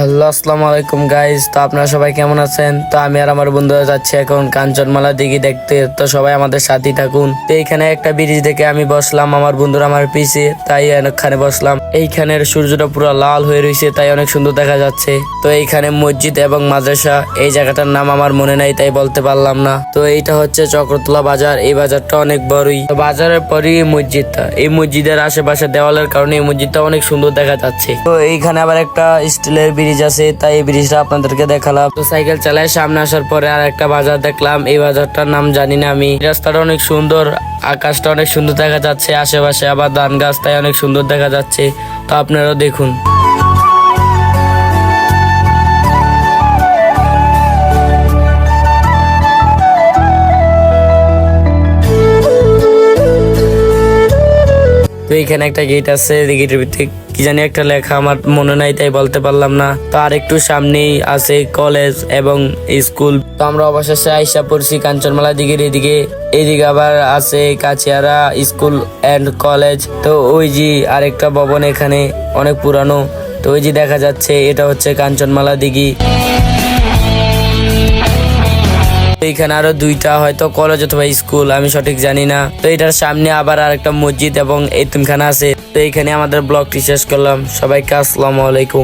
Hello, আসসালামু আলাইকুম guys তো আপনারা সবাই কেমন আছেন? তো আমি আর আমার বন্ধুরা যাচ্ছি এখন কাঞ্চনমালা দিঘি দেখতে। তো সবাই আমাদের সাথেই থাকুন। তো এইখানে একটা ব্রিজ দেখে আমি বসলাম, আমার বন্ধুরা আমার পিছে। তাই এখানে বসলাম। এইখানের সূর্যটা পুরো লাল হয়ে রয়েছে, তাই অনেক সুন্দর দেখা যাচ্ছে। তো এইখানে মসজিদ এবং মাদ্রাসা, এই জায়গাটার নাম আমার মনে নাই, তাই বলতে পারলাম না। তো এইটা হচ্ছে চক্রতলা বাজার, এই বাজারটা অনেক বড়ই। তো বাজারের পরই মসজিদটা। এই মসজিদের আশেপাশে দেওয়ালের কারণে এই মসজিদটা অনেক সুন্দর দেখা যাচ্ছে। তো এইখানে আবার একটা স্টিলের ব্রিজ আছে, তাই এই ব্রিজটা আপনাদেরকে দেখালাম। তো সাইকেল চালায়, সামনে আসার পরে আর একটা বাজার দেখলাম। এই বাজারটার নাম জানি না আমি। রাস্তাটা অনেক সুন্দর, আকাশটা অনেক সুন্দর দেখা যাচ্ছে, আশেপাশে আবার ধান গাছ, তাই অনেক সুন্দর দেখা যাচ্ছে। তো আপনারাও দেখুন। এখানে একটা গেট আছে গেটের ভিতরে কি জানি একটা লেখা আমার মনে নাই, তাই বলতে পারলাম না। তো আর একটু সামনেই আছে কলেজ এবং স্কুল তো আমরা অবশেষে আইসা পড়ছি কাঞ্চনমালা দিকের এদিকে। এদিকে আবার আছে কাছিয়ারা স্কুল অ্যান্ড কলেজ তো ওই যে আরেকটা ভবন এখানে, অনেক পুরানো। তো ওই যে দেখা যাচ্ছে, এটা হচ্ছে কাঞ্চনমালা দিঘি। এইখানে আরও দুইটা হয়তো কলেজ অথবা স্কুল আমি সঠিক জানি না তো এটার সামনে আবার আর একটা মসজিদ এবং এতিমখানা আছে। তো এখানে আমাদের ব্লগটি শেষ করলাম। সবাইকে আসসালামু আলাইকুম।